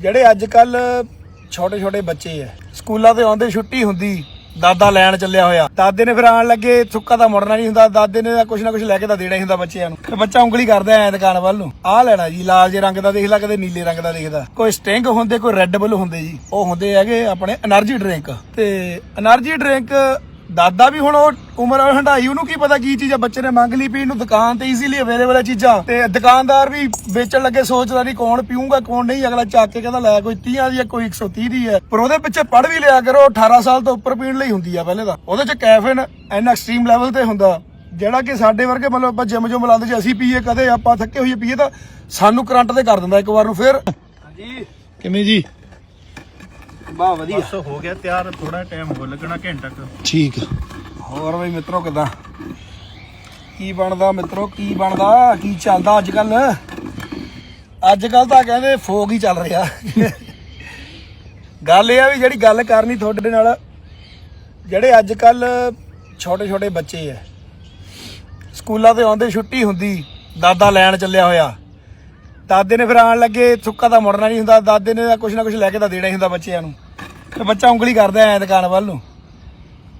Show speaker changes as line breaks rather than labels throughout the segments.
ਜਿਹੜੇ ਅੱਜ ਕੱਲ ਛੋਟੇ ਛੋਟੇ ਬੱਚੇ ਐ ਸਕੂਲਾਂ ਤੇ ਆਉਂਦੇ ਛੁੱਟੀ ਹੁੰਦੀ, ਦਾਦਾ ਲੈਣ ਚੱਲਿਆ ਹੋਇਆ। ਦਾਦੇ ਨੇ ਫਿਰ ਆਣ ਲੱਗੇ, ਸੁੱਕਾ ਤਾਂ ਮੁੜਨਾ ਨਹੀਂ ਹੁੰਦਾ, ਦਾਦੇ ਨੇ ਕੁਛ ਨਾ ਕੁਛ ਲੈ ਕੇ ਤਾਂ ਦੇਣਾ ਹੀ ਹੁੰਦਾ ਬੱਚਿਆਂ ਨੂੰ। ਫਿਰ ਬੱਚਾ ਉਂਗਲੀ ਕਰਦਾ ਐ ਦੁਕਾਨ ਵੱਲ ਨੂੰ, ਆਹ ਲੈਣਾ ਜੀ, ਲਾਲ ਜੇ ਰੰਗ ਦਾ ਦੇਖ ਲੈ, ਕਦੇ ਨੀਲੇ ਰੰਗ ਦਾ ਦੇਖਦਾ। ਕੋਈ ਸਟਿੰਗ ਹੁੰਦੇ, ਕੋਈ ਰੈੱਡ ਬਲੂ ਹੁੰਦੇ ਜੀ। ਉਹ ਹੁੰਦੇ ਹੈਗੇ ਆਪਣੇ એનર્ਜੀ ਡਰਿੰਕ ਤੇ એનર્ਜੀ ਡਰਿੰਕ ਦਾਦਾ ਵੀ ਹੁਣ ਉਹ ਉਮਰ ਹੰਡਾਈ ਉਹਨੂੰ ਕੀ ਪਤਾ ਕੀ ਚੀਜ਼ ਆ? ਬੱਚੇ ਨੇ ਮੰਗ ਲਈ ਪੀਣ ਨੂੰ ਦੁਕਾਨ ਤੇ ਈਜ਼ੀਲੀ ਅਵੇਲੇਬਲ ਹੈ ਚੀਜ਼ਾਂ। ਤੇ ਦੁਕਾਨਦਾਰ ਵੀ ਵੇਚਣ ਲੱਗੇ ਸੋਚਦਾ ਨਹੀਂ ਕੌਣ ਪੀਊਗਾ ਕੌਣ ਨਹੀਂ। ਅਗਲਾ ਚੱਕ ਕੇ ਕਹਿੰਦਾ ਲੈ ਕੋਈ 30 ਦੀ ਹੈ ਕੋਈ 130 ਦੀ ਹੈ ਪਰ ਉਹਦੇ ਪਿੱਛੇ ਪੜ ਵੀ ਲਿਆ ਕਰੋ 18 ਸਾਲ ਤੋਂ ਉੱਪਰ ਪੀਣ ਲਈ ਹੁੰਦੀ ਆ ਪਹਿਲੇ ਤਾਂ। ਉਹਦੇ ਚ ਕੈਫੀਨ ਇੰਨਾ ਐਕਸਟ੍ਰੀਮ ਲੈਵਲ ਤੇ ਹੁੰਦਾ। ਜਿਹੜਾ ਕਿ ਸਾਡੇ ਵਰਗੇ ਮਤਲਬ ਆਪਾਂ ਜਿਮ ਜੋ ਮਲਾਉਂਦੇ ਜੇ ਅਸੀਂ ਪੀਏ ਕਦੇ ਆਪਾਂ ਥੱਕੇ ਹੋਈਏ ਪੀਏ ਤਾਂ ਸਾਨੂੰ ਕਰੰਟ ਤੇ ਕਰ ਦਿੰਦਾ ਇੱਕ ਵਾਰ ਨੂੰ ਫਿਰ।
ਹਾਂਜੀ।
ਕਿਵੇਂ ਜੀ?
ਬਾ ਵਧੀਆ।
ਬਸ ਹੋ ਗਿਆ ਤਿਆਰ ਥੋੜਾ ਟਾਈਮ ਹੋ ਲੱਗਣਾ ਘੰਟਾ ਕੁ।
ਠੀਕ ਹੋਰ ਬਈ ਮਿੱਤਰੋ ਕਿਦਾਂ? ਕੀ ਬਣਦਾ ਮਿੱਤਰੋ? ਕੀ ਬਣਦਾ? ਕੀ ਚੱਲਦਾ ਅੱਜ ਕੱਲ ਅੱਜ ਕੱਲ ਤਾਂ ਕਹਿੰਦੇ ਫੋਗ ਹੀ ਚੱਲ ਰਿਹਾ। ਗੱਲ ਇਹ ਆ ਵੀ ਜਿਹੜੀ ਗੱਲ ਕਰਨੀ ਤੁਹਾਡੇ ਨਾਲ ਜਿਹੜੇ ਅੱਜ ਕੱਲ ਛੋਟੇ ਛੋਟੇ ਬੱਚੇ ਐ ਸਕੂਲਾਂ ਤੇ ਆਉਂਦੇ ਛੁੱਟੀ ਹੁੰਦੀ ਦਾਦਾ ਲੈਣ ਚੱਲਿਆ ਹੋਇਆ। ਦਾਦੇ ਨੇ ਫਿਰ ਆਣ ਲੱਗੇ, ਸੁੱਕਾ ਤਾਂ ਮੁੜਨਾ ਨਹੀਂ ਹੁੰਦਾ, ਦਾਦੇ ਨੇ ਤਾਂ ਕੁਝ ਨਾ ਕੁਛ ਲੈ ਕੇ ਤਾਂ ਦੇਣਾ ਹੀ ਹੁੰਦਾ ਬੱਚਿਆਂ ਨੂੰ। ਫਿਰ ਬੱਚਾ ਉਂਗਲੀ ਕਰਦਾ ਐ ਦੁਕਾਨ ਵੱਲ ਨੂੰ।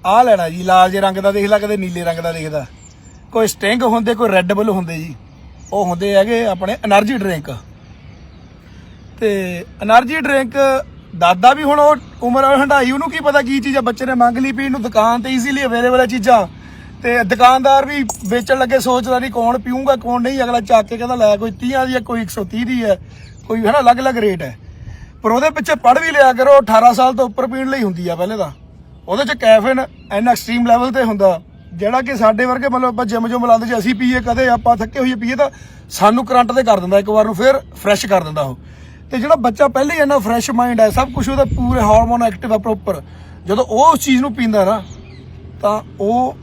ਆਹ ਲੈਣਾ ਜੀ, ਲਾਲ ਜੇ ਰੰਗ ਦਾ ਦੇਖ ਲਾ, ਕਦੇ ਨੀਲੇ ਰੰਗ ਦਾ ਦੇਖਦਾ। ਕੋਈ ਸਟਿੰਗ ਹੁੰਦੇ, ਕੋਈ ਰੈੱਡ ਬੁੱਲ ਹੁੰਦੇ ਜੀ। ਉਹ ਹੁੰਦੇ ਹੈਗੇ ਆਪਣੇ એનર્ਜੀ ਡਰਿੰਕ। ਤੇ એનર્ਜੀ ਡਰਿੰਕ ਦਾਦਾ ਵੀ ਹੁਣ ਉਹ ਉਮਰ ਹੰਡਾਈ ਉਹਨੂੰ ਕੀ ਪਤਾ ਕੀ ਚੀਜ਼ ਆ, ਬੱਚੇ ਨੇ ਮੰਗ ਲਈ ਪੀਣ ਨੂੰ ਦੁਕਾਨ ਤੇ ਈਜ਼ੀਲੀ ਅਵੇਲੇਬਲ ਆ ਚੀਜ਼ਾਂ। ਤੇ ਦੁਕਾਨਦਾਰ ਵੀ ਵੇਚਣ ਲੱਗੇ, ਸੋਚਦਾ ਨਹੀਂ ਕੌਣ ਪੀਊਗਾ, ਕੌਣ ਨਹੀਂ। ਅਗਲਾ ਚੱਕ ਕੇ ਕਹਿੰਦਾ, ਲੈ ਕੋਈ 30 ਦੀ ਹੈ, ਕੋਈ 130 ਦੀ ਹੈ, ਕੋਈ ਹੈ ਨਾ ਅਲੱਗ-ਅਲੱਗ ਰੇਟ ਹੈ। ਪਰ ਉਹਦੇ ਪਿੱਛੇ ਪੜ ਵੀ ਲਿਆ ਕਰੋ 18 ਸਾਲ ਤੋਂ ਉੱਪਰ ਪੀਣ ਲਈ ਹੁੰਦੀ ਆ ਪਹਿਲੇ ਤਾਂ। ਉਹਦੇ ਚ ਕੈਫੀਨ ਇੰਨਾ ਐਕਸਟ੍ਰੀਮ ਲੈਵਲ ਤੇ ਹੁੰਦਾ। ਜਿਹੜਾ ਕਿ ਸਾਡੇ ਵਰਗੇ ਮਤਲਬ ਆਪਾਂ ਜਿਮ ਜੋ ਮਲਾਉਂਦੇ ਜੇ, ਅਸੀਂ ਪੀਏ ਕਦੇ, ਆਪਾਂ ਥੱਕੇ ਹੋਈਏ ਪੀਏ ਤਾਂ ਸਾਨੂੰ ਕਰੰਟ ਤੇ ਕਰ ਦਿੰਦਾ, ਇੱਕ ਵਾਰ ਨੂੰ ਫਿਰ ਫਰੈਸ਼ ਕਰ ਦਿੰਦਾ ਉਹ। ਤੇ ਜਿਹੜਾ ਬੱਚਾ ਪਹਿਲੇ ਹੀ ਇੰਨਾ ਫਰੈਸ਼ ਮਾਈਂਡ ਹੈ, ਸਭ ਕੁਝ ਉਹਦਾ ਪੂਰੇ ਹਾਰਮੋਨ ਐਕਟਿਵ ਆ ਪ੍ਰੋਪਰ ਜਦੋਂ ਉਹ ਉਸ ਚੀਜ਼ ਨੂੰ ਪੀਂਦਾ ਨਾ, ਤਾਂ ਉਹ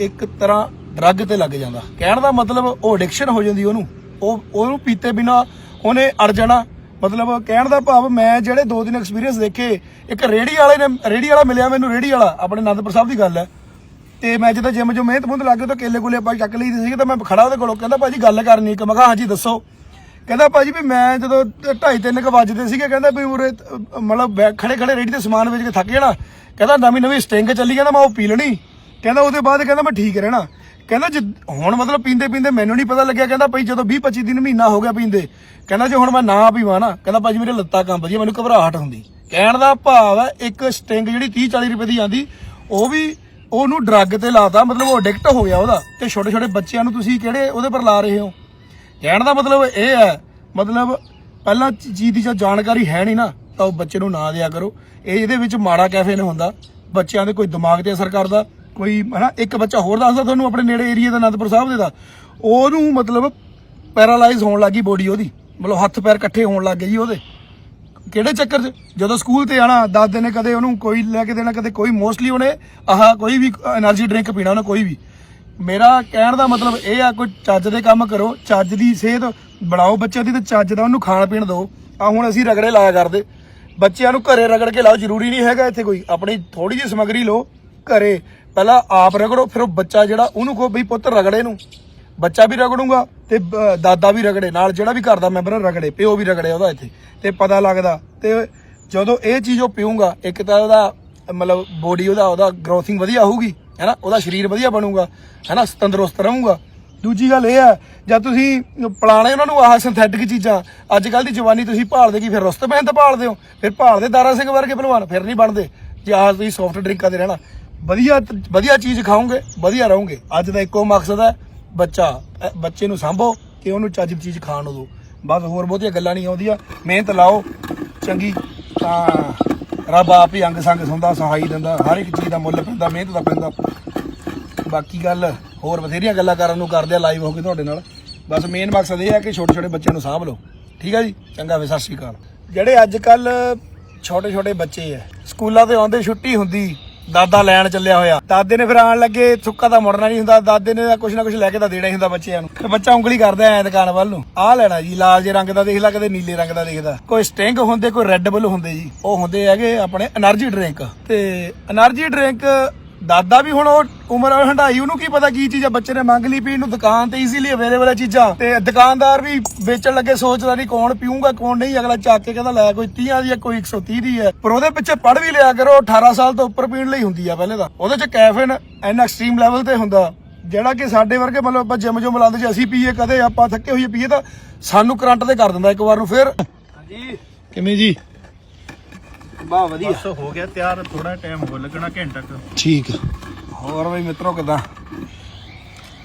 ਇੱਕ ਤਰ੍ਹਾਂ ਡਰੱਗ ਤੇ ਲੱਗ ਜਾਂਦਾ। ਕਹਿਣ ਦਾ ਮਤਲਬ ਉਹ ਐਡਿਕਸ਼ਨ ਹੋ ਜਾਂਦੀ ਉਹਨੂੰ। ਉਹ, ਉਹਨੂੰ ਪੀਤੇ ਬਿਨਾ ਉਹਨੇ ਅੜ ਜਾਣਾ। ਮਤਲਬ ਕਹਿਣ ਦਾ ਭਾਵ ਮੈਂ ਜਿਹੜੇ ਦੋ ਦਿਨ ਐਕਸਪੀਰੀਅੰਸ ਦੇਖੇ, ਇੱਕ ਰੇੜੀ ਵਾਲੇ ਨੇ ਰੇੜੀ ਵਾਲਾ ਮਿਲਿਆ ਮੈਨੂੰ ਰੇੜੀ ਵਾਲਾ, ਆਪਣੇ ਅਨੰਦਪੁਰ ਸਾਹਿਬ ਦੀ ਗੱਲ ਹੈ। ਤੇ ਮੈਂ ਜਦੋਂ ਜਿਮ ਜੋ ਮਿਹਨਤ ਮੁੰਦ ਲੱਗੇ ਤਾਂ ਕੇਲੇ ਕੁਲੇ ਆਪਾਂ ਚੱਕ ਲਈ ਸੀ ਤਾਂ ਮੈਂ ਖੜਾ ਉਹਦੇ ਕੋਲੋਂ, ਕਹਿੰਦਾ ਭਾਜੀ ਗੱਲ ਕਰਨੀ ਇੱਕ, ਮੈਂ ਕਿਹਾ, ਹਾਂਜੀ, ਦੱਸੋ। ਕਹਿੰਦਾ ਭਾਜੀ ਵੀ ਮੈਂ ਜਦੋਂ 2:30 3 ਕੁ ਵੱਜਦੇ ਸੀਗੇ, ਕਹਿੰਦਾ ਵੀ ਉਰੇ ਮਤਲਬ ਖੜੇ ਖੜੇ ਰੇੜੀ ਤੇ ਸਮਾਨ ਵੇਚ ਕੇ ਥੱਕ ਜਾਣਾ। ਕਹਿੰਦਾ ਨਵੀਂ ਨਵੀਂ ਸਟਿੰਗ ਚੱਲੀ ਕਹਿੰਦਾ ਮੈਂ ਉਹ ਪੀ ਲੈਣੀ। ਕਹਿੰਦਾ ਉਹਦੇ ਬਾਅਦ ਕਹਿੰਦਾ ਮੈਂ ਠੀਕ ਰਹਿਣਾ। ਕਹਿੰਦਾ ਜੇ ਹੁਣ ਮਤਲਬ ਪੀਂਦੇ ਪੀਂਦੇ ਮੈਨੂੰ ਨਹੀਂ ਪਤਾ ਲੱਗਿਆ, ਕਹਿੰਦਾ ਭਾਈ ਜਦੋਂ 20 25 ਦਿਨ ਮਹੀਨਾ ਹੋ ਗਿਆ ਪੀਂਦੇ, ਕਹਿੰਦਾ ਜੇ ਹੁਣ ਮੈਂ ਨਾ ਪੀਵਾਂ ਨਾ, ਕਹਿੰਦਾ ਭਾਜੀ ਮੇਰੇ ਲੱਤਾਂ ਕੰਬਦੀਆਂ ਮੈਨੂੰ ਘਬਰਾਹਟ ਹੁੰਦੀ। ਕਹਿਣ ਦਾ ਭਾਵ ਹੈ ਇੱਕ ਸਟਿੰਗ ਜਿਹੜੀ 30 40 ਰੁਪਏ ਦੀ ਆਂਦੀ, ਉਹ ਵੀ ਉਹਨੂੰ ਡਰੱਗ ਤੇ ਲਾਤਾ, ਮਤਲਬ ਉਹ ਐਡਿਕਟ ਹੋ ਗਿਆ ਉਹਦਾ। ਤੇ ਛੋਟੇ ਛੋਟੇ ਬੱਚਿਆਂ ਨੂੰ ਤੁਸੀਂ ਕਿਹੜੇ ਉਹਦੇ ਪਰ ਲਾ ਰਹੇ ਹੋ? ਕਹਿਣ ਦਾ ਮਤਲਬ ਇਹ ਹੈ, ਮਤਲਬ ਪਹਿਲਾਂ ਚੀਜ਼ ਦੀ ਜੋ ਜਾਣਕਾਰੀ ਹੈ ਨਹੀਂ ਨਾ, ਤਾਂ ਉਹ ਬੱਚੇ ਨੂੰ ਨਾ ਦਿਆ ਕਰੋ। ਇਹ ਇਹਦੇ ਵਿੱਚ ਮਾੜਾ ਕੈਫੇਨ ਹੁੰਦਾ, ਬੱਚਿਆਂ ਦੇ ਕੋਈ ਦਿਮਾਗ ਤੇ ਅਸਰ ਕਰਦਾ ਕੋਈ, ਹਨਾ, ਇੱਕ ਬੱਚਾ ਹੋਰ ਦੱਸਦਾ ਤੁਹਾਨੂੰ ਆਪਣੇ ਨੇੜੇ ਏਰੀਆ ਦਾ ਅਨੰਦਪੁਰ ਸਾਹਿਬ ਦੇ ਦਾ। ਉਹਨੂੰ ਮਤਲਬ ਪੈਰਾਲਾਈਜ਼ ਹੋਣ ਲੱਗੀ ਬੋਡੀ ਉਹਦੀ। ਮਤਲਬ ਹੱਥ ਪੈਰ ਇਕੱਠੇ ਹੋਣ ਲੱਗ ਗਏ ਜੀ ਉਹਦੇ। ਕਿਹੜੇ ਚੱਕਰ 'ਚ? ਜਦੋਂ ਸਕੂਲ ਤੇ ਆਣਾ ਦਾਦੇ ਨੇ ਕਦੇ ਉਹਨੂੰ ਕੋਈ ਲੈ ਕੇ ਦੇਣਾ, ਕਦੇ ਕੋਈ ਮੋਸਟਲੀ ਉਹਨੇ ਆਹ ਕੋਈ ਵੀ એનર્ਜੀ ਡਰਿੰਕ ਪੀਣਾ ਉਹਨੇ, ਕੋਈ ਵੀ। ਮੇਰਾ ਕਹਿਣ ਦਾ ਮਤਲਬ ਇਹ ਆ, ਕੋਈ ਚੱਜ ਦੇ ਕੰਮ ਕਰੋ, ਚੱਜ ਦੀ ਸਿਹਤ ਬਣਾਓ ਬੱਚਿਆਂ ਦੀ ਤੇ ਚੱਜ ਦਾ ਉਹਨੂੰ ਖਾਣ ਪੀਣ ਦਿਓ। ਆ ਹੁਣ ਅਸੀਂ ਰਗੜੇ ਲਾਇਆ ਕਰਦੇ। ਬੱਚਿਆਂ ਨੂੰ ਘਰੇ ਰਗੜ ਕੇ ਲਾਓ, ਜ਼ਰੂਰੀ ਨਹੀਂ ਹੈਗਾ ਇੱਥੇ ਕੋਈ। ਆਪਣੀ ਥੋੜੀ ਜਿਹੀ ਸਮਗਰੀ ਲਓ ਘਰੇ। ਪਹਿਲਾਂ ਆਪ ਰਗੜੋ, ਫਿਰ ਉਹ ਬੱਚਾ ਜਿਹੜਾ, ਉਹਨੂੰ ਕਹੋ ਬਈ ਪੁੱਤ ਰਗੜੇ ਨੂੰ। ਬੱਚਾ ਵੀ ਰਗੜੂਗਾ ਤੇ ਦਾਦਾ ਵੀ ਰਗੜੇ, ਨਾਲ ਜਿਹੜਾ ਵੀ ਘਰ ਦਾ ਮੈਂਬਰ ਰਗੜੇ, ਪਿਓ ਵੀ ਰਗੜੇ ਉਹਦਾ ਇੱਥੇ। ਤੇ ਪਤਾ ਲੱਗਦਾ, ਤੇ ਜਦੋਂ ਇਹ ਚੀਜ਼ ਉਹ ਪੀਊਗਾ, ਇੱਕ ਤਾਂ ਉਹਦਾ, ਮਤਲਬ ਬੋਡੀ ਉਹਦਾ ਉਹਦਾ ਗਰੋਥਿੰਗ ਵਧੀਆ ਹੋਊਗੀ, ਹੈਨਾ? ਉਹਦਾ ਸਰੀਰ ਵਧੀਆ ਬਣੂਗਾ, ਹੈਨਾ? ਤੰਦਰੁਸਤ ਰਹੂਗਾ। ਦੂਜੀ ਗੱਲ ਇਹ ਹੈ, ਜਦ ਤੁਸੀਂ ਪਲਾਣੇ ਉਹਨਾਂ ਨੂੰ ਆਹ ਸਿੰਥੈਟਿਕ ਚੀਜ਼ਾਂ ਅੱਜ ਕੱਲ ਦੀ ਜਵਾਨੀ ਤੁਸੀਂ ਭਾਲਦੇ ਕੀ, ਫਿਰ ਰੁਸਤ ਮਹਿੰਤ ਭਾਲਦੇ ਹੋ? ਫਿਰ ਭਾਲਦੇ ਦਾਰਾ ਸਿੰਘ ਵਰਗੇ ਪਹਿਲਵਾਨ ਫਿਰ ਨਹੀਂ ਬਣਦੇ। ਜੇ ਆਹ ਤੁਸੀਂ ਸੌਫਟ ਡਰਿੰਕਾਂ ਦੇ ਰਹਿਣਾ ਵਧੀਆ ਵਧੀਆ ਚੀਜ਼ ਖਾਓਗੇ, ਵਧੀਆ ਰਹੋਗੇ। ਅੱਜ ਦਾ ਇੱਕੋ ਮਕਸਦ ਹੈ, ਬੱਚਾ ਬੱਚੇ ਨੂੰ ਸੰਭੋ ਤੇ ਉਹਨੂੰ ਚੱਜ ਚੀਜ਼ ਖਾਣ ਨੂੰ ਦਿਓ। ਬਸ ਹੋਰ ਬਹੁਤੀਆਂ ਗੱਲਾਂ ਨਹੀਂ ਆਉਂਦੀਆਂ। ਮਿਹਨਤ ਲਾਓ, ਚੰਗੀ ਤਾਂ ਰੱਬ ਆਪ ਹੀ ਅੰਗ ਸੰਗ ਸੁੰਦਾ, ਸਹਾਈ ਦਿੰਦਾ, ਹਰ ਇੱਕ ਚੀਜ਼ ਦਾ ਮੁੱਲ ਪੈਂਦਾ, ਮਿਹਨਤ ਦਾ ਪੈਂਦਾ। ਬਾਕੀ ਗੱਲ, ਹੋਰ ਬਥੇਰੀਆਂ ਗੱਲਾਂ ਕਰਨ ਨੂੰ ਕਰਦੇ ਆ ਲਾਈਵ ਹੋ ਕੇ ਤੁਹਾਡੇ ਨਾਲ। ਬਸ ਮੇਨ ਮਕਸਦ ਇਹ ਹੈ ਕਿ ਛੋਟੇ ਛੋਟੇ ਬੱਚਿਆਂ ਨੂੰ ਸਾਂਭ ਲਓ। ਠੀਕ ਹੈ ਜੀ? ਚੰਗਾ ਵੇ ਸਤਿ ਸ਼੍ਰੀ ਅਕਾਲ। ਜਿਹੜੇ ਅੱਜ ਕੱਲ ਛੋਟੇ ਛੋਟੇ ਬੱਚੇ ਐ ਸਕੂਲਾਂ ਤੇ ਆਉਂਦੇ ਛੁੱਟੀ ਹੁੰਦੀ ਦਾਦਾ ਲੈਣ ਚੱਲਿਆ ਹੋਇਆ। ਦਾਦੇ ਨੇ ਫਿਰ ਆਣ ਲੱਗੇ, ਸੁੱਕਾ ਤਾਂ ਮੁੜਨਾ ਨਹੀਂ ਹੁੰਦਾ। ਦਾਦੇ ਨੇ ਤਾਂ ਕੁਛ ਨਾ ਕੁਛ ਲੈ ਕੇ ਤਾਂ ਦੇਣਾ ਹੀ ਹੁੰਦਾ ਬੱਚਿਆਂ ਨੂੰ। ਫਿਰ ਬੱਚਾ ਉਂਗਲੀ ਕਰਦਾ ਐ ਦੁਕਾਨ ਵੱਲ ਨੂੰ। ਆਹ ਲੈਣਾ ਜੀ, ਲਾਲ ਜੇ ਰੰਗ ਦਾ ਦੇਖ ਲੈ, ਕਦੇ ਨੀਲੇ ਰੰਗ ਦਾ ਦੇਖਦਾ। ਕੋਈ ਸਟਿੰਗ ਹੁੰਦੇ, ਕੋਈ ਰੈੱਡ ਬੁੱਲ ਹੁੰਦੇ ਜੀ। ਉਹ ਹੁੰਦੇ ਹੈਗੇ ਆਪਣੇ એનર્ਜੀ ਡਰਿੰਕ। ਤੇ એનર્ਜੀ ਡਰਿੰਕ ਦਾਦਾ ਵੀ ਹੁਣ ਉਹ ਉਮਰ ਹੰਡਾਈ ਉਹਨੂੰ ਕੀ ਪਤਾ ਕੀ ਚੀਜ਼ ਆ? ਬੱਚੇ ਨੇ ਮੰਗ ਲਈ ਪੀਣ ਨੂੰ ਦੁਕਾਨ ਤੇ ਈਜ਼ੀਲੀ ਅਵੇਲੇਬਲ ਹੈ ਚੀਜ਼ਾਂ। ਤੇ ਦੁਕਾਨਦਾਰ ਵੀ ਵੇਚਣ ਲੱਗੇ ਸੋਚਦਾ ਨਹੀਂ ਕੌਣ ਪੀਊਗਾ ਕੌਣ ਨਹੀਂ। ਅਗਲਾ ਚੱਕ ਕੇ ਕਹਿੰਦਾ ਲੈ ਕੋਈ 30 ਦੀ ਹੈ ਕੋਈ 130 ਦੀ ਹੈ ਪਰ ਉਹਦੇ ਪਿੱਛੇ ਪੜ ਵੀ ਲਿਆ ਕਰੋ 18 ਸਾਲ ਤੋਂ ਉੱਪਰ ਪੀਣ ਲਈ ਹੁੰਦੀ ਆ ਪਹਿਲੇ ਤਾਂ। ਉਹਦੇ ਚ ਕੈਫੀਨ ਇੰਨਾ ਐਕਸਟ੍ਰੀਮ ਲੈਵਲ ਤੇ ਹੁੰਦਾ। ਜਿਹੜਾ ਕਿ ਸਾਡੇ ਵਰਗੇ ਮਤਲਬ ਆਪਾਂ ਜਿਮ ਜੋ ਮਲਾਉਂਦੇ ਜੇ ਅਸੀਂ ਪੀਏ ਕਦੇ ਆਪਾਂ ਥੱਕੇ ਹੋਈਏ ਪੀਏ ਤਾਂ ਸਾਨੂੰ ਕਰੰਟ ਤੇ ਕਰ ਦਿੰਦਾ ਇੱਕ ਵਾਰ ਨੂੰ ਫਿਰ।
ਹਾਂਜੀ।
ਕਿਵੇਂ ਜੀ?
ਬਾ ਵਧੀਆ।
ਬਸ ਹੋ ਗਿਆ ਤਿਆਰ ਥੋੜਾ ਟਾਈਮ ਹੋ ਲੱਗਣਾ ਘੰਟਾ ਕੁ।
ਠੀਕ ਹੋਰ ਬਈ ਮਿੱਤਰੋ ਕਿਦਾਂ?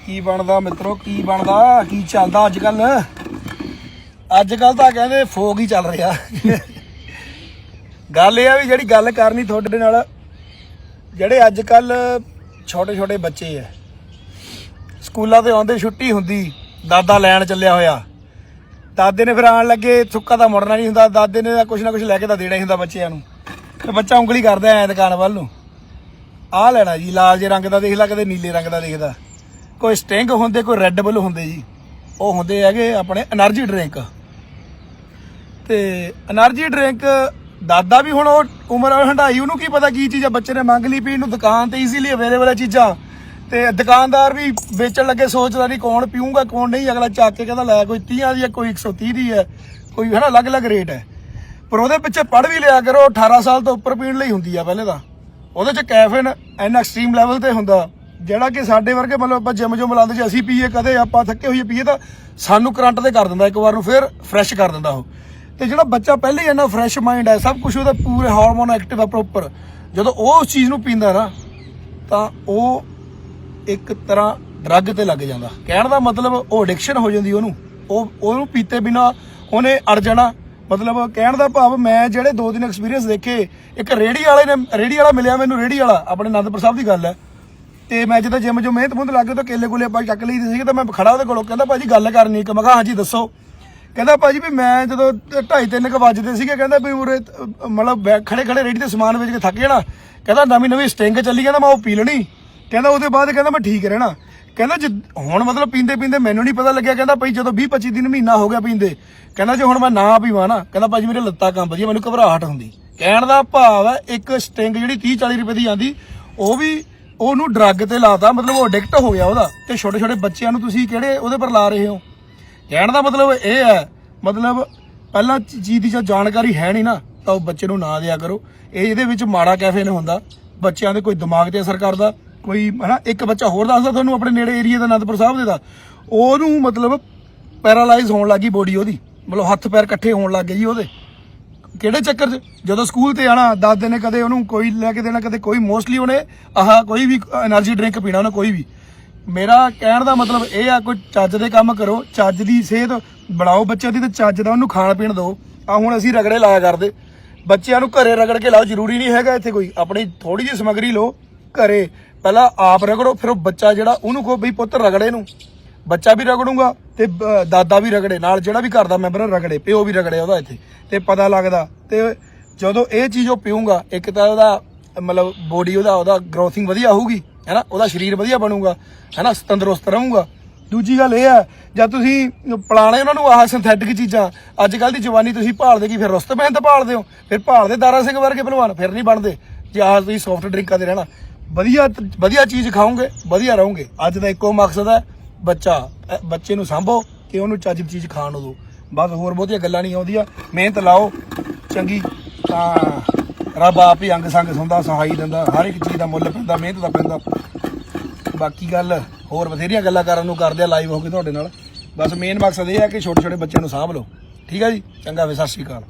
ਕੀ ਬਣਦਾ ਮਿੱਤਰੋ? ਕੀ ਬਣਦਾ? ਕੀ ਚੱਲਦਾ ਅੱਜ ਕੱਲ ਅੱਜ ਕੱਲ ਤਾਂ ਕਹਿੰਦੇ ਫੋਗ ਹੀ ਚੱਲ ਰਿਹਾ। ਗੱਲ ਇਹ ਆ ਵੀ ਜਿਹੜੀ ਗੱਲ ਕਰਨੀ ਤੁਹਾਡੇ ਨਾਲ, ਜਿਹੜੇ ਅੱਜ ਕੱਲ ਛੋਟੇ ਛੋਟੇ ਬੱਚੇ ਐ ਸਕੂਲਾਂ ਤੇ ਆਉਂਦੇ ਛੁੱਟੀ ਹੁੰਦੀ, ਦਾਦਾ ਲੈਣ ਚੱਲਿਆ ਹੋਇਆ। ਦਾਦੇ ਨੇ ਫਿਰ ਆਣ ਲੱਗੇ, ਸੁੱਕਾ ਤਾਂ ਮੁੜਨਾ ਨਹੀਂ ਹੁੰਦਾ, ਦਾਦੇ ਨੇ ਤਾਂ ਕੁਛ ਨਾ ਕੁਛ ਲੈ ਕੇ ਤਾਂ ਦੇਣਾ ਹੀ ਹੁੰਦਾ ਬੱਚਿਆਂ ਨੂੰ। ਤੇ ਬੱਚਾ ਉਂਗਲੀ ਕਰਦਾ ਐ ਦੁਕਾਨ ਵੱਲ ਨੂੰ। ਆ ਲੈਣਾ ਜੀ, ਲਾਲ ਜੇ ਰੰਗ ਦਾ ਦੇਖ ਲਾ, ਕਦੇ ਨੀਲੇ ਰੰਗ ਦਾ ਦੇਖਦਾ। ਕੋਈ ਸਟਿੰਗ ਹੁੰਦੇ, ਕੋਈ ਰੈੱਡ ਬੁੱਲ ਹੁੰਦੇ ਜੀ। ਉਹ ਹੁੰਦੇ ਹੈਗੇ ਆਪਣੇ એનર્ਜੀ ਡਰਿੰਕ ਤੇ એનર્ਜੀ ਡਰਿੰਕ ਦਾਦਾ ਵੀ ਹੁਣ ਉਹ ਉਮਰ ਹੰਡਾਈ ਉਹਨੂੰ ਕੀ ਪਤਾ ਕੀ ਚੀਜ਼ ਆ, ਬੱਚੇ ਨੇ ਮੰਗ ਲਈ ਪੀਣ ਨੂੰ ਦੁਕਾਨ ਤੇ ਈਜ਼ੀਲੀ ਅਵੇਲੇਬਲ ਆ ਚੀਜ਼ਾਂ। ਤੇ ਦੁਕਾਨਦਾਰ ਵੀ ਵੇਚਣ ਲੱਗੇ, ਸੋਚਦਾ ਨਹੀਂ ਕੌਣ ਪੀਊਗਾ, ਕੌਣ ਨਹੀਂ, ਅਗਲਾ ਚੱਕ ਕੇ ਕਹਿੰਦਾ, ਲੈ ਕੋਈ 30 ਦੀ ਹੈ ਕੋਈ 130 ਦੀ ਹੈ ਕੋਈ ਹਨਾ ਅਲੱਗ-ਅਲੱਗ ਰੇਟ ਹੈ ਪਰ ਉਹਦੇ ਪਿੱਛੇ ਪੜ ਵੀ ਲਿਆ ਕਰੋ 18 ਸਾਲ ਤੋਂ ਉੱਪਰ ਪੀਣ ਲਈ ਹੁੰਦੀ ਆ ਪਹਿਲੇ ਤਾਂ। ਉਹਦੇ ਚ ਕੈਫੀਨ ਇੰਨਾ ਐਕਸਟ੍ਰੀਮ ਲੈਵਲ ਤੇ ਹੁੰਦਾ, ਜਿਹੜਾ ਕਿ ਸਾਡੇ ਵਰਗੇ ਮਤਲਬ ਆਪਾਂ ਜਿਮ ਜੋ ਮਲਾਉਂਦੇ ਜੇ, ਅਸੀਂ ਪੀਏ ਕਦੇ, ਆਪਾਂ ਥੱਕੇ ਹੋਈਏ ਪੀਏ ਤਾਂ ਸਾਨੂੰ ਕਰੰਟ ਤੇ ਕਰ ਦਿੰਦਾ ਇੱਕ ਵਾਰ ਨੂੰ, ਫਿਰ ਫਰੈਸ਼ ਕਰ ਦਿੰਦਾ ਉਹ। ਤੇ ਜਿਹੜਾ ਬੱਚਾ ਪਹਿਲੇ ਹੀ ਇੰਨਾ ਫਰੈਸ਼ ਮਾਈਂਡ ਹੈ, ਸਭ ਕੁਝ ਉਹਦਾ ਪੂਰੇ ਹਾਰਮੋਨ ਐਕਟਿਵ ਆ ਪ੍ਰੋਪਰ ਜਦੋਂ ਉਹ ਉਸ ਚੀਜ਼ ਨੂੰ ਪੀਂਦਾ ਨਾ, ਤਾਂ ਉਹ ਇੱਕ ਤਰ੍ਹਾਂ ਡਰੱਗ ਤੇ ਲੱਗ ਜਾਂਦਾ। ਕਹਿਣ ਦਾ ਮਤਲਬ ਉਹ ਐਡਿਕਸ਼ਨ ਹੋ ਜਾਂਦੀ ਉਹਨੂੰ। ਉਹ, ਉਹਨੂੰ ਪੀਤੇ ਬਿਨਾ ਉਹਨੇ ਅੜ ਜਾਣਾ। ਮਤਲਬ ਕਹਿਣ ਦਾ ਭਾਵ ਮੈਂ ਜਿਹੜੇ ਦੋ ਦਿਨ ਐਕਸਪੀਰੀਅੰਸ ਦੇਖੇ ਇੱਕ ਰੇੜੀ ਵਾਲੇ ਨੇ ਰੇੜੀ ਵਾਲਾ ਮਿਲਿਆ ਮੈਨੂੰ ਰੇੜੀ ਵਾਲਾ ਆਪਣੇ ਅਨੰਦਪੁਰ ਸਾਹਿਬ ਦੀ ਗੱਲ ਹੈ। ਤੇ ਮੈਂ ਜਦੋਂ ਜਿਮ ਜੋ ਮਿਹਨਤ ਮੁੰਦ ਲੱਗ ਗਿਆ ਤਾਂ ਕੇਲੇ ਕੁਲੇ ਆਪਾਂ ਚੱਕ ਲਈ ਸੀਗੇ ਤਾਂ ਮੈਂ ਖੜਾ ਉਹਦੇ ਕੋਲੋਂ ਕਹਿੰਦਾ ਭਾਜੀ ਗੱਲ ਕਰਨੀ ਇੱਕ ਮੈਂ ਕਿਹਾ ਹਾਂਜੀ ਦੱਸੋ। ਕਹਿੰਦਾ ਭਾਜੀ ਵੀ ਮੈਂ ਜਦੋਂ 2:30 3 ਕ ਵੱਜਦੇ ਸੀਗੇ ਕਹਿੰਦਾ ਵੀ ਉਰੇ ਅਹ, ਮਤਲਬ ਖੜੇ ਖੜੇ ਰੇੜੀ ਤੇ ਸਮਾਨ ਵੇਚ ਕੇ ਥੱਕ ਜਾਣਾ। ਕਹਿੰਦਾ ਨਵੀਂ ਨਵੀਂ ਸਟਿੰਗ ਚੱਲੀ ਕਹਿੰਦਾ ਮੈਂ ਉਹ ਪੀ ਲੈਣੀ। ਕਹਿੰਦਾ ਉਹਦੇ ਬਾਅਦ ਕਹਿੰਦਾ ਮੈਂ ਠੀਕ ਰਹਿਣਾ। ਕਹਿੰਦਾ ਜੇ ਹੁਣ ਮਤਲਬ ਪੀਂਦੇ ਪੀਂਦੇ ਮੈਨੂੰ ਨਹੀਂ ਪਤਾ ਲੱਗਿਆ ਕਹਿੰਦਾ ਭਾਈ ਜਦੋਂ 20 25 ਦਿਨ ਮਹੀਨਾ ਹੋ ਗਿਆ ਪੀਂਦੇ ਕਹਿੰਦਾ ਜੇ ਹੁਣ ਮੈਂ ਨਾ ਪੀਵਾਂ ਨਾ ਕਹਿੰਦਾ ਭਾਜੀ ਮੇਰੇ ਲੱਤਾਂ ਕੰਬਦੀ ਆ, ਮੈਨੂੰ ਘਬਰਾਹਟ ਹੁੰਦੀ। ਕਹਿਣ ਦਾ ਭਾਵ ਹੈ ਇੱਕ ਸਟਿੰਗ ਜਿਹੜੀ 30 40 ਰੁਪਏ ਦੀ ਆਂਦੀ ਉਹ ਵੀ ਉਹਨੂੰ ਡਰੱਗ ਤੇ ਲਾਤਾ ਮਤਲਬ ਉਹ ਐਡਿਕਟ ਹੋ ਗਿਆ ਉਹਦਾ ਤੇ ਛੋਟੇ ਛੋਟੇ ਬੱਚਿਆਂ ਨੂੰ ਤੁਸੀਂ ਕਿਹੜੇ ਉਹਦੇ ਪਰ ਲਾ ਰਹੇ ਹੋ? ਕਹਿਣ ਦਾ ਮਤਲਬ ਇਹ ਹੈ ਮਤਲਬ ਪਹਿਲਾਂ ਚ- ਚੀਜ਼ ਦੀ ਜੋ ਜਾਣਕਾਰੀ ਹੈ ਨਹੀਂ ਨਾ ਤਾਂ ਉਹ ਬੱਚੇ ਨੂੰ ਨਾ ਦਿਆ ਕਰੋ। ਇਹ ਇਹਦੇ ਵਿੱਚ ਮਾੜਾ ਕੈਫੇਨ ਹੁੰਦਾ ਬੱਚਿਆਂ ਦੇ ਕੋਈ ਦਿਮਾਗ ਤੇ ਅਸਰ ਕਰਦਾ ਕੋਈ, ਹਨਾ, ਇੱਕ ਬੱਚਾ ਹੋਰ ਦੱਸਦਾ ਤੁਹਾਨੂੰ ਆਪਣੇ ਨੇੜੇ ਏਰੀਆ ਦਾ ਅਨੰਦਪੁਰ ਸਾਹਿਬ ਦੇ ਦਾ, ਉਹਨੂੰ ਮਤਲਬ ਪੈਰਾਲਾਈਜ਼ ਹੋਣ ਲੱਗੀ ਬੋਡੀ ਉਹਦੀ। ਮਤਲਬ ਹੱਥ ਪੈਰ ਇਕੱਠੇ ਹੋਣ ਲੱਗ ਗਏ ਜੀ ਉਹਦੇ। ਕਿਹੜੇ ਚੱਕਰ 'ਚ? ਜਦੋਂ ਸਕੂਲ ਤੇ ਆਣਾ, ਦੱਸ ਨੇ ਕਦੇ ਉਹਨੂੰ ਕੋਈ ਲੈ ਕੇ ਦੇਣਾ, ਕਦੇ ਕੋਈ ਮੋਸਟਲੀ ਉਹਨੇ ਆਹ ਕੋਈ ਵੀ એનર્ਜੀ ਡਰਿੰਕ ਪੀਣਾ ਉਹਨੇ, ਕੋਈ ਵੀ। ਮੇਰਾ ਕਹਿਣ ਦਾ ਮਤਲਬ ਇਹ ਆ, ਕੋਈ ਚੱਜ ਦੇ ਕੰਮ ਕਰੋ, ਚੱਜ ਦੀ ਸਿਹਤ ਬਣਾਓ ਬੱਚਿਆਂ ਦੀ ਤੇ ਚੱਜ ਦਾ ਉਹਨੂੰ ਖਾਣ ਪੀਣ ਦਿਓ। ਆ ਹੁਣ ਅਸੀਂ ਰਗੜੇ ਲਾਇਆ ਕਰਦੇ। ਬੱਚਿਆਂ ਨੂੰ ਘਰੇ ਰਗੜ ਕੇ ਲਾਓ, ਜ਼ਰੂਰੀ ਨਹੀਂ ਹੈਗਾ ਇੱਥੇ ਕੋਈ। ਆਪਣੀ ਥੋੜੀ ਜਿਹੀ ਸਮਗਰੀ ਲਓ ਘਰੇ। ਪਹਿਲਾਂ ਆਪ ਰਗੜੋ, ਫਿਰ ਉਹ ਬੱਚਾ ਜਿਹੜਾ, ਉਹਨੂੰ ਕਹੋ ਬਈ ਪੁੱਤ ਰਗੜੇ ਨੂੰ। ਬੱਚਾ ਵੀ ਰਗੜੂਗਾ ਤੇ ਦਾਦਾ ਵੀ ਰਗੜੇ, ਨਾਲ ਜਿਹੜਾ ਵੀ ਘਰ ਦਾ ਮੈਂਬਰ ਰਗੜੇ, ਪਿਓ ਵੀ ਰਗੜੇ ਉਹਦਾ ਇੱਥੇ। ਤੇ ਪਤਾ ਲੱਗਦਾ, ਤੇ ਜਦੋਂ ਇਹ ਚੀਜ਼ ਉਹ ਪੀਊਗਾ, ਇੱਕ ਤਾਂ ਉਹਦਾ, ਮਤਲਬ ਬੋਡੀ ਉਹਦਾ ਉਹਦਾ ਗਰੋਥਿੰਗ ਵਧੀਆ ਹੋਊਗੀ, ਹੈਨਾ? ਉਹਦਾ ਸਰੀਰ ਵਧੀਆ ਬਣੂਗਾ, ਹੈਨਾ? ਤੰਦਰੁਸਤ ਰਹੂਗਾ। ਦੂਜੀ ਗੱਲ ਇਹ ਹੈ, ਜਦ ਤੁਸੀਂ ਪਲਾਣੇ ਉਹਨਾਂ ਨੂੰ ਆਹ ਸਿੰਥੈਟਿਕ ਚੀਜ਼ਾਂ ਅੱਜ ਕੱਲ ਦੀ ਜਵਾਨੀ ਤੁਸੀਂ ਭਾਲਦੇ ਕੀ, ਫਿਰ ਰੁਸਤਮ ਮਹਿੰਦ ਭਾਲਦੇ ਹੋ? ਫਿਰ ਭਾਲਦੇ ਦਾਰਾ ਸਿੰਘ ਵਰਗੇ ਪਹਿਲਵਾਨ ਫਿਰ ਨਹੀਂ ਬਣਦੇ। ਜੇ ਆਹ ਤੁਸੀਂ ਸੌਫਟ ਡਰਿੰਕਾਂ ਦੇ ਰਹਿਣਾ ਵਧੀਆ ਵਧੀਆ ਚੀਜ਼ ਖਾਓਗੇ, ਵਧੀਆ ਰਹੋਗੇ। ਅੱਜ ਦਾ ਇੱਕੋ ਮਕਸਦ ਹੈ, ਬੱਚਾ ਬੱਚੇ ਨੂੰ ਸੰਭੋ ਤੇ ਉਹਨੂੰ ਚੱਜ ਦੀ ਚੀਜ਼ ਖਾਣ ਨੂੰ ਦਿਓ। ਬਸ ਹੋਰ ਬਹੁਤੀਆਂ ਗੱਲਾਂ ਨਹੀਂ ਆਉਂਦੀਆਂ। ਮਿਹਨਤ ਲਾਓ, ਚੰਗੀ, ਤਾਂ ਰੱਬ ਆਪ ਹੀ ਅੰਗ ਸੰਗ ਸੁੰਦਾ, ਸਹਾਈ ਦਿੰਦਾ, ਹਰ ਇੱਕ ਚੀਜ਼ ਦਾ ਮੁੱਲ ਪੈਂਦਾ, ਮਿਹਨਤ ਦਾ ਪੈਂਦਾ। ਬਾਕੀ ਗੱਲ, ਹੋਰ ਬਥੇਰੀਆਂ ਗੱਲਾਂ ਕਰਨ ਨੂੰ ਕਰਦੇ ਆ ਲਾਈਵ ਹੋ ਕੇ ਤੁਹਾਡੇ ਨਾਲ। ਬਸ ਮੇਨ ਮਕਸਦ ਇਹ ਹੈ ਕਿ ਛੋਟੇ ਛੋਟੇ ਬੱਚਿਆਂ ਨੂੰ ਸਾਂਭ ਲਓ। ਠੀਕ ਹੈ ਜੀ? ਚੰਗਾ ਵੇ ਸਤਿ ਸ਼੍ਰੀ ਅਕਾਲ।